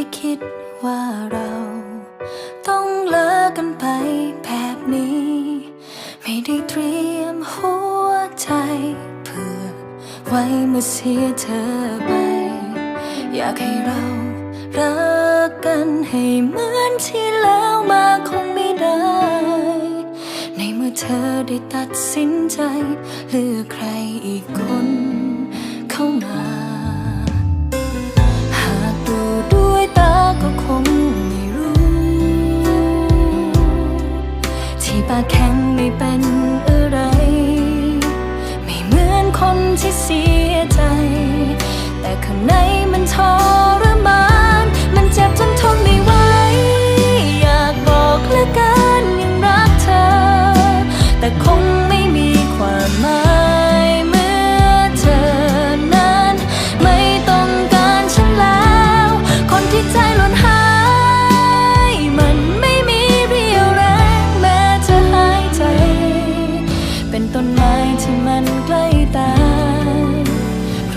ได้คิดว่าเรา ต้องเลิกกันไปแบบนี้ ไม่ได้เตรียมหัวใจ เพื่อไว้เมื่อเสียเธอไป อยากให้เรารักกันให้เหมือนที่แล้วมาคงไม่ได้ ในเมื่อเธอได้ตัดสินใจ เลือกใครอีกคนเข้ามา สียใจ แต่ข้างในมันท้อ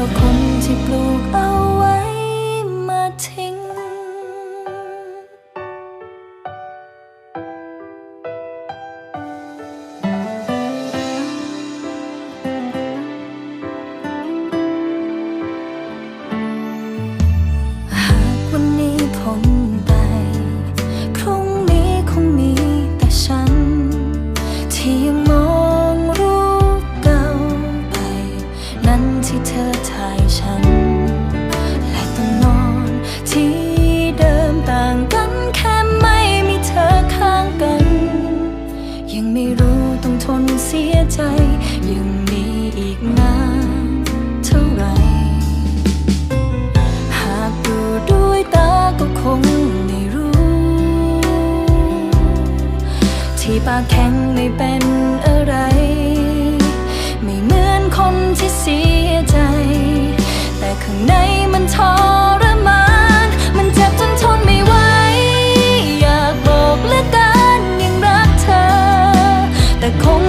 ราะคนที่ปลูกเอาไว้มาทิ้ง หากวันนี้พ้นไป พรุ่งนี้คงมีแต่ฉัน ที่ยังมอง ธอถ่ายฉัน และต้องนอนที่เดิมต่างกันแค่ไม่มีเธอข้างกัน ยังไม่รู้ต้องทนเสียใจ ยังมีอีกนานเท่าไหรหากดูด้วยตาก็คงไม่รู้ ที่ปากแข็งไม่เป็นอะไร ไม่เหมือนคนที่เสีย ข้างในมันทรมาน มันเจ็บจนทนไม่ไหว อยากบอกเหลือเกินยังรักเธอ แต่คง